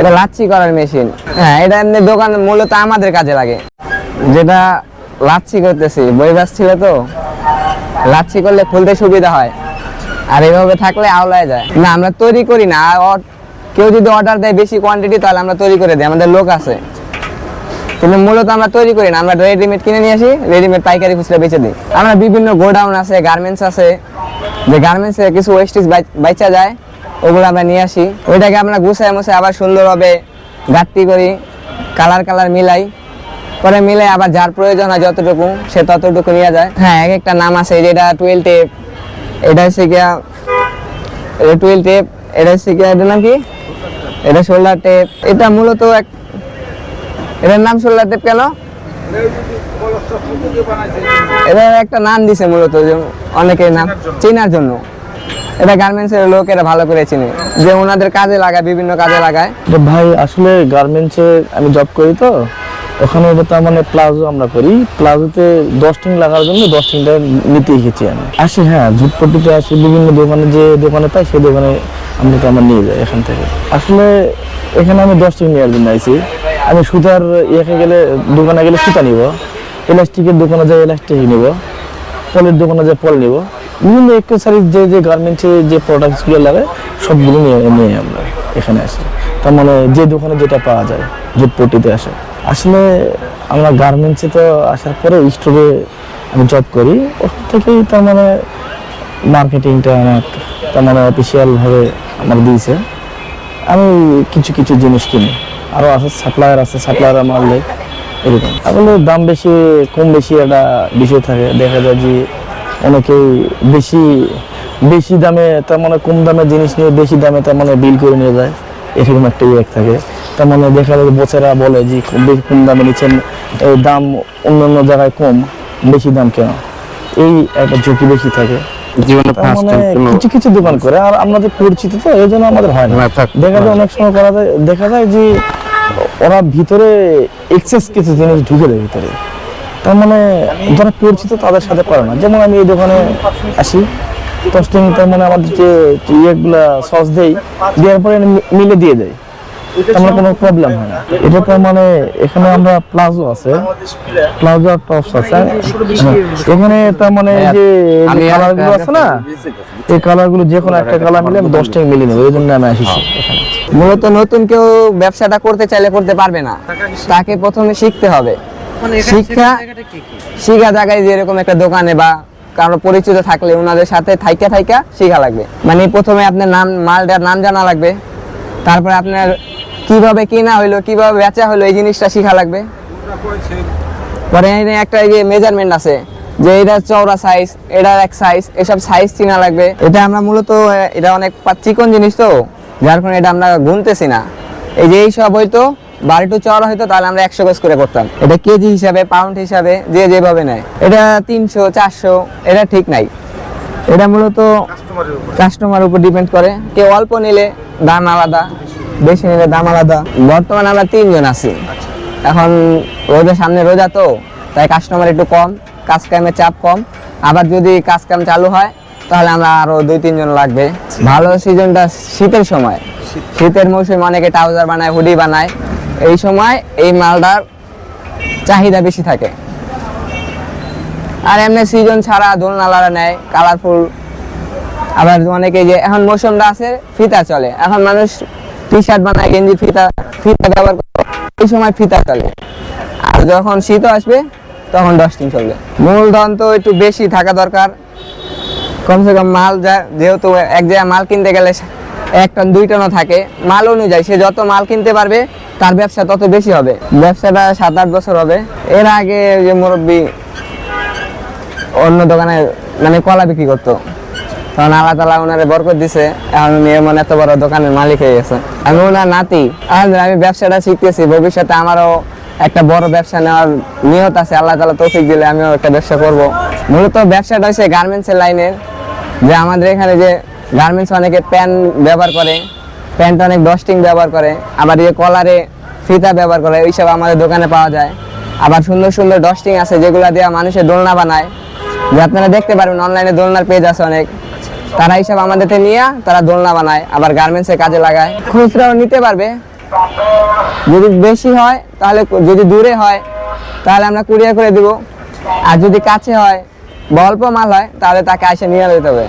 এটা লাচ্ছি করার মেশিন। হ্যাঁ এটা এমনি দোকান মূলত আমাদের কাজে লাগে। যেটা লাচ্ছি করতেছি, বই ছিল তো, লাচ্ছি করলে খুলতে সুবিধা হয়। আর এভাবে থাকলে আওলায় যায়। না, আমরা তৈরি করি না। কেউ যদি অর্ডার দেয় বেশি কোয়ান্টিটি তাহলে আমরা তৈরি করে দিই, আমাদের লোক আছে। কিন্তু মূলত আমরা তৈরি করি না, আমরা রেডিমেড কিনে নিয়ে আসি রেডিমেড পাইকারি খুচরা বেচে দিই। আমরা বিভিন্ন গোডাউন আছে গার্মেন্টস আছে। যে গার্মেন্টসে কিছু ওয়েস্টেজ বাইচা যায় ওগুলো আমরা নিয়ে আসি। ওইটাকে আমরা গুছায় মুছে আবার সুন্দরভাবে গাঁটতি করি, কালার কালার মিলাই। পরে মিলে আবার যার প্রয়োজন হয় যতটুকু, সে ততটুকু নিয়ে যায়। হ্যাঁ এক একটা নাম আছে যেটা টুয়েল টেপ এটা হচ্ছে গিয়া, এটা টুয়েল টেপ এটা হচ্ছে গিয়া এটা নাম কি? এটা শোল্ডার টেপ এটা মূলত এক, এটার নাম শোল্ডার টেপ কেন? এটার একটা নাম দিছে মূলত অনেকের নাম, চেনার জন্য। এটা গার্মেন্টসের লোক এটা ভালো করে চিনে। যে ওনাদের কাজে লাগায়, বিভিন্ন কাজে লাগায়। তো ভাই, আসলে গার্মেন্টসে আমি জব করি তো, ওখানে তার মানে প্লাজো আমরা করি। প্লাজোতে দশটিং লাগার জন্য দশটিংটা নিতে এসেছি আমি। আসি হ্যাঁ ঝুটপট্টিতে আসি, বিভিন্ন দোকানে যে দোকানে পাই সেই দোকানে আমরা তো আমরা নিয়ে যাই এখান থেকে। আসলে এখানে আমি দশ দশটিং নেওয়ার জন্য আইছি। আমি সুতার ইয়েকে গেলে, দোকানে গেলে সুতা নিব। ইলাস্টিকের দোকানে যাই ইলাস্টিক নিব। পলের দোকানে যে পল নিব। বিভিন্ন এক্সেসারিজ যে যে যে প্রোডাক্টসগুলো লাগে, সবগুলো নিয়ে নিয়ে আমরা এখানে আসি। তার মানে যে দোকানে যেটা পাওয়া যায় আসে। আসলে আমরা গার্মেন্টসে তো আসার পরে স্টোরে আমি জব করি থেকেই তার মানে মার্কেটিংটা আমার, তার মানে অফিসিয়ালভাবে আমার দিয়েছে। আমি কিছু কিছু জিনিস কিনি। আরও আছে সাপ্লায়ার আছে সাপ্লায়ার আমার এরকম। আসলে দাম বেশি, কম বেশি একটা বিষয় থাকে। দেখা যায় যে অনেকেই বেশি বেশি দামে তার মানে কম দামে জিনিস নিয়ে বেশি দামে তার মানে বিল করে নিয়ে যায়। এরকম একটা ইয়ে থাকে। তার মানে দেখা যায় বছরা বলে যে বেশি কম দামে নিচ্ছেন এই দাম অন্য অন্য জায়গায় কম বেশি দাম কেন? এই একটা ঝুঁকি বেশি থাকে। মানে কিছু কিছু দোকান করে আর আমাদের পরিচিত তো এই জন্য আমাদের হয় না। না, দেখা যায় অনেক সময় করা যায় দেখা যায় যে ওরা ভিতরে এক্সেস কিছু জিনিস ঢুকে দেয় ভিতরে। তার মানে যারা পরিচিত তাদের সাথে করে না। যেমন আমি এই দোকানে আসি টোস্টিং তার মানে আমাদের যে ইয়েগুলা সস দেই দেওয়ার পরে মিলে দিয়ে দেয়। তার মানে কোনো প্রবলেম হয় না। এটা তার মানে এখানে আমরা প্লাজো আছে। প্লাজো আর টপস আছে। এখানে তার মানে যে আমি আর কালারগুলো আছে না এই কালারগুলো যে কোনো একটা কালার মিলে আমি দশ টাকা মিলিয়ে নেব। এই জন্য আমি আসিছি মূলত নতুন কেউ ব্যবসাটা করতে চাইলে করতে পারবে না। তাকে প্রথমে শিখতে হবে। শিক্ষা শিখা জায়গায় যেরকম একটা দোকানে বা কারও পরিচিত থাকলে ওনাদের সাথে থাইকা থাইকা শিখা লাগবে। মানে প্রথমে আপনার নাম মালটার নাম জানা লাগবে। তারপরে আপনার কীভাবে কিনা হইল কীভাবে বেচা হলো এই জিনিসটা শিখা লাগবে। পরে একটা যে মেজারমেন্ট আছে যে এটা চওড়া সাইজ এটার এক সাইজ এসব সাইজ চিনা লাগবে। এটা আমরা মূলত এটা অনেক চিকন জিনিস তো যার কারণে এটা আমরা গুনতেছি না। এই যে এই সব হয়তো বাড়িটু চওড়া হয়তো তাহলে আমরা একশো গজ করে করতাম। এটা কেজি হিসাবে পাউন্ড হিসাবে যে যেভাবে নেয়। এটা তিনশো চারশো এটা ঠিক নাই। এটা মূলত কাস্টমার উপর ডিপেন্ড করে। কেউ অল্প নিলে দাম আলাদা বেশি নিলে দাম আলাদা। বর্তমানে আমরা তিনজন আছি। এখন রোজার সামনে রোজা তো তাই কাস্টমার একটু কম কাজ কামের চাপ কম। আবার যদি কাজ কাম চালু হয় তাহলে আমরা আরও দুই তিনজন লাগবে। ভালো সিজনটা শীতের সময়। শীতের মৌসুমে অনেকে ট্রাউজার বানায় হুডি বানায়। এই সময় এই মালটার চাহিদা বেশি থাকে। আর এমনি সিজন ছাড়া দোলনালারা নেয় কালারফুল আবার অনেকে যে এখন মৌসুমটা আছে, ফিতা চলে। এখন মানুষ টি শার্ট বানায়, গেঞ্জি, ফিতা ফিতা ব্যবহার করে। এই সময় ফিতা চলে। আর যখন শীত আসবে, তখন ডস্টিং চলবে। মূলধন তো একটু বেশি থাকা দরকার। কমসে কম মাল যা যেহেতু এক জায়গায় মাল কিনতে গেলে এক টন দুই টনও থাকে। মাল অনুযায়ী সে যত মাল কিনতে পারবে, তার ব্যবসা তত বেশি হবে। ব্যবসাটা সাত আট বছর হবে। এর আগে যে মুরব্বী অন্য দোকানে মানে কলা বিক্রি করতো। তখন আল্লাহ তালা ওনারে বরকত দিছে। এখন উনি এমন এত বড় দোকানের মালিক হয়ে গেছে। আমি ওনার নাতি। আমি ব্যবসাটা শিখতেছি। ভবিষ্যতে আমারও একটা বড় ব্যবসা নেওয়ার নিয়ত আছে। আল্লাহ তালা তৌফিক দিলে আমিও একটা ব্যবসা করব। মূলত ব্যবসাটা হচ্ছে গার্মেন্টসের লাইনের। যে আমাদের এখানে যে গার্মেন্টস অনেকে প্যান্ট ব্যবহার করে প্যান্ট অনেক ডস্টিং ব্যবহার করে, আবার এই কলারে ফিতা ব্যবহার করে, ওইসব আমাদের দোকানে পাওয়া যায়। আবার সুন্দর সুন্দর ডস্টিং আছে যেগুলো দিয়ে মানুষের দোলনা বানায়। যে আপনারা দেখতে পারবেন অনলাইনে দোলনার পেজ আছে অনেক। তারা এইসব আমাদের নিয়ে তারা দোলনা বানায়, আবার গার্মেন্টসের কাজে লাগায়। খুচরাও নিতে পারবে। যদি বেশি হয়, তাহলে যদি দূরে হয়, তাহলে আমরা কুরিয়ার করে দিব। আর যদি কাছে হয় বা অল্প মাল হয়, তাহলে তাকে এসে নিয়ে যেতে হবে।